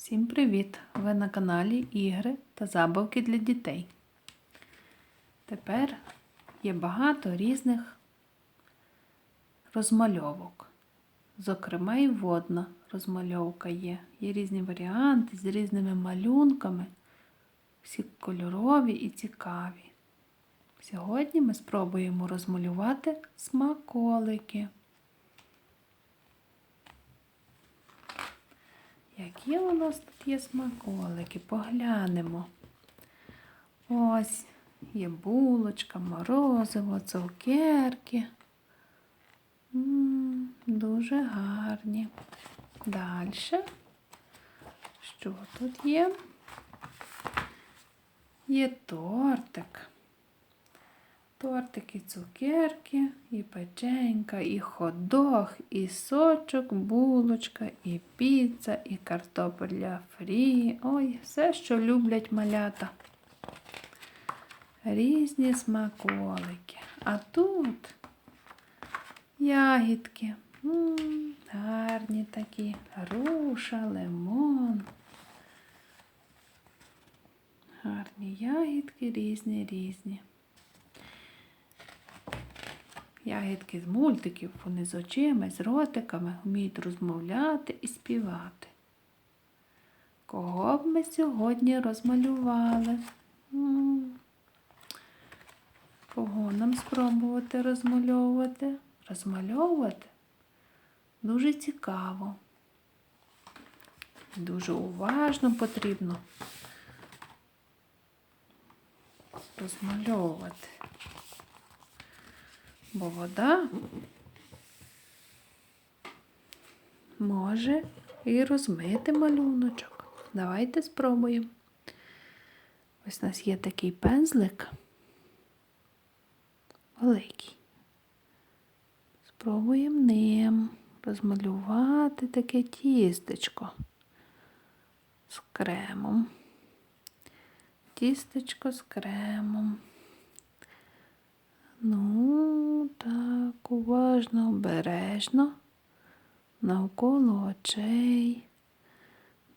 Всім привіт! Ви на каналі Ігри та забавки для дітей. Тепер є багато різних розмальовок. Зокрема, і водна розмальовка є. Є різні варіанти з різними малюнками, всі кольорові і цікаві. Сьогодні ми спробуємо розмалювати смаколики. Які у нас тут є смаколики? Поглянемо. Ось є булочка, морозиво, цукерки. Дуже гарні. Далі. Що тут є? Є тортик. Тортики, цукерки, і печенька, і ходох, і сочок, булочка, і піца, і картопля фрі. Ой, все, що люблять малята. Різні смаколики. А тут ягідки. М, гарні такі. Груша, лимон. Гарні ягідки, різні, різні. Ягідки з мультиків, вони з очима, з ротиками вміють розмовляти і співати. Кого б ми сьогодні розмалювали? Кого нам спробувати розмальовувати? Розмальовувати дуже цікаво. Дуже уважно потрібно розмальовувати. Бо вода може і розмити малюночок. Давайте спробуємо. Ось у нас є такий пензлик великий. Спробуємо ним розмалювати таке тістечко з кремом. Тістечко з кремом. Ну, так, уважно, обережно, навколо очей,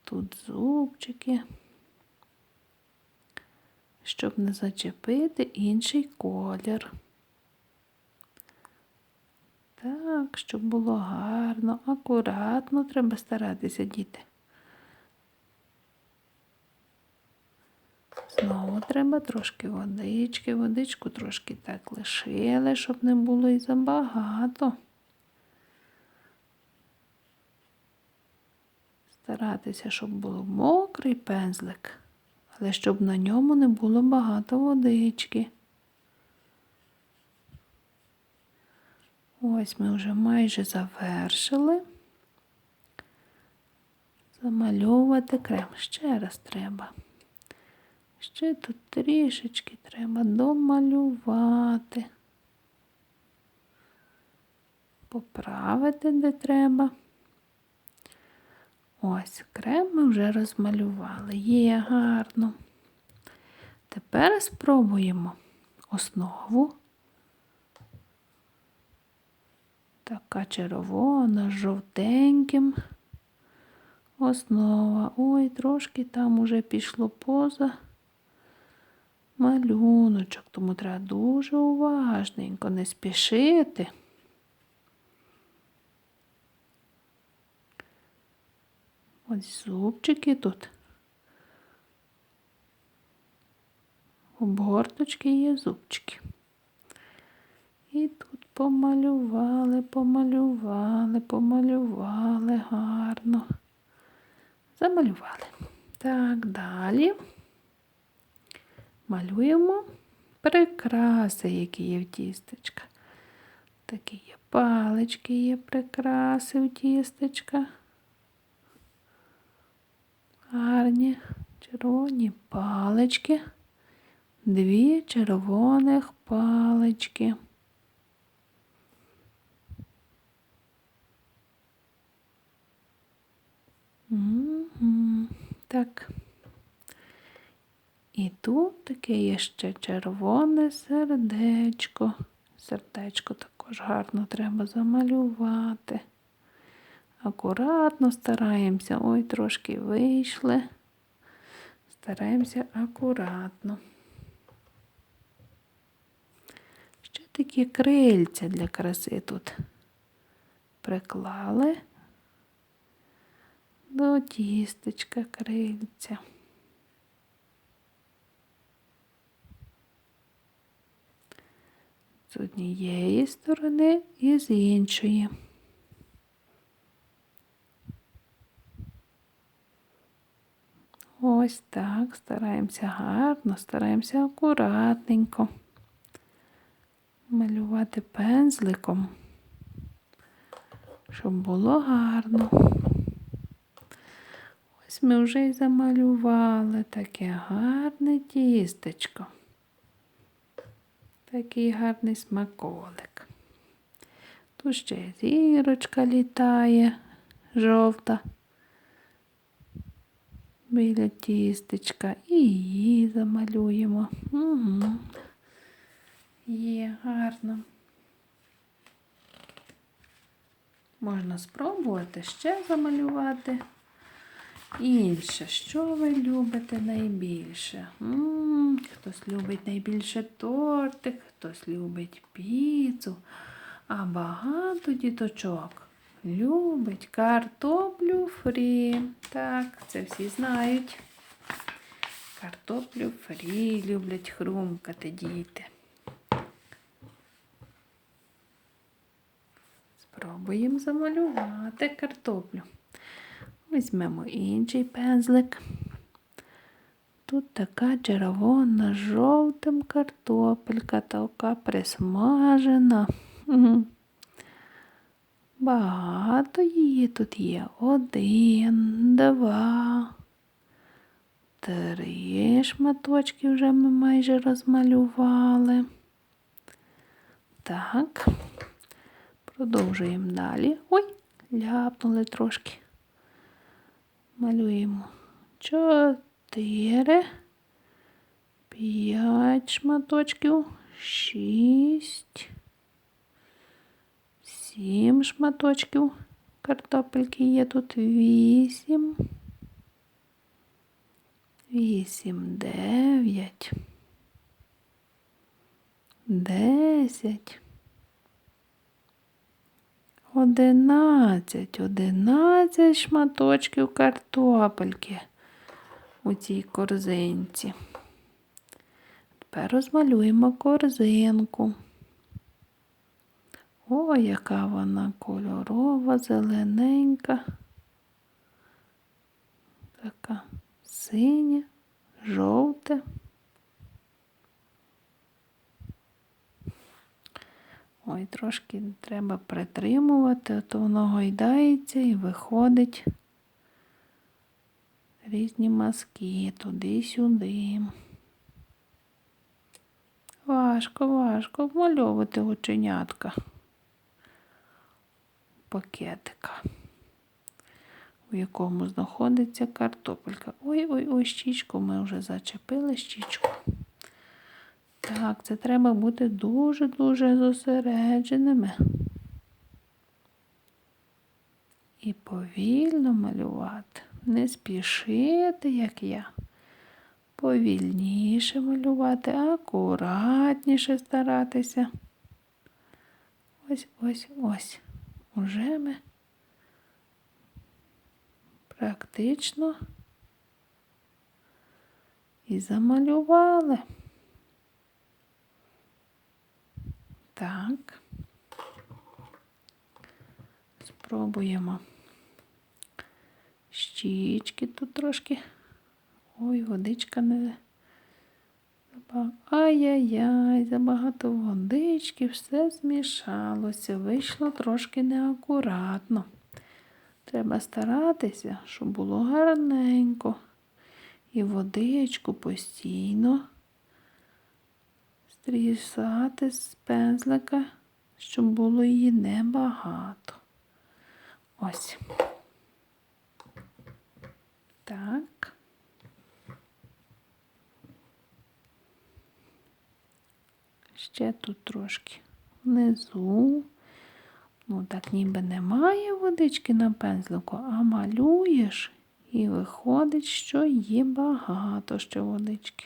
тут зубчики, щоб не зачепити інший колір. Так, щоб було гарно, акуратно треба старатися, діти. Знову треба трошки водички, водичку трошки так лишили, щоб не було і забагато. Старатися, щоб був мокрий пензлик, але щоб на ньому не було багато водички. Ось ми вже майже завершили. Замальовувати крем. Ще раз треба. Ще тут трішечки треба домалювати. Поправити де треба. Ось крем ми вже розмалювали. Є гарно. Тепер спробуємо основу. Така червона, з жовтеньким. Основа. Ой, трошки там уже пішло поза малюночок, тому треба дуже уважненько не спішити. Ось зубчики тут. Обгорточки є зубчики. І тут помалювали, помалювали, помалювали гарно. Замалювали. Так, далі малюємо прикраси, які є в тістечка. Такі є палички, є прикраси в тістечка. Гарні червоні палички. Дві червоних палички. Угу. Так. І тут таке є ще червоне сердечко. Сердечко також гарно треба замалювати. акуратно стараємося. Ой, трошки вийшли. Стараємося акуратно. Ще такі крильця для краси тут приклали до тістечка крильця. З однієї сторони і з іншої. Ось так, стараємося гарно, стараємося акуратненько малювати пензликом, щоб було гарно. Ось ми вже й замалювали таке гарне тістечко. Такий гарний смаколик. Тут ще зірочка літає жовта біля тістечка і її замалюємо. Угу. Є гарно. Можна спробувати ще замалювати. Інше, що ви любите найбільше? М -м, хтось любить найбільше тортик, хтось любить піцу, а багато діточок любить картоплю фрі. Так, це всі знають. Картоплю фрі люблять хрумкати діти. Спробуємо замалювати картоплю. Візьмемо інший пензлик. Тут така червона з жовтим картопелька, така присмажена. Багато її тут є. Один, два, три шматочки вже ми майже розмалювали. Так, продовжуємо далі. Ой, ляпнули трошки. Малюємо чотири, п'ять шматочків, шість, сім шматочків. Картопельки є тут вісім. Вісім, дев'ять. Десять. Одинадцять, одинадцять шматочків картопельки у цій корзинці. Тепер розмалюємо корзинку. О, яка вона кольорова, зелененька, така синя, жовте. Ой, трошки треба притримувати, а то воно гойдається і виходить різні маски туди-сюди. Важко, важко вмальовувати оченятка пакетика, у якому знаходиться картопелька. Ой-ой-ой, щічку ми вже зачепили щічку. Так, це треба бути дуже-дуже зосередженими. І повільно малювати. Не спішити, як я. Повільніше малювати, акуратніше старатися. Ось ось ось. Уже ми практично і замалювали. Так. Спробуємо. Щічки тут трошки. Ой, водичка не. Ай-яй-яй, забагато водички, все змішалося, вийшло трошки неакуратно. Треба старатися, щоб було гарненько. І водичку постійно стрісати з пензлика, щоб було її небагато. Ось. Так. Ще тут трошки внизу. Ну, так ніби немає водички на пензлику, а малюєш і виходить, що є багато ще водички.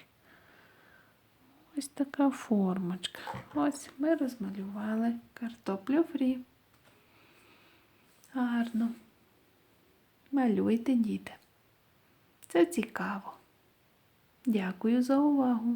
Ось така формочка. Ось ми розмалювали картоплю фрі. Гарно. Малюйте, діти. Це цікаво. Дякую за увагу.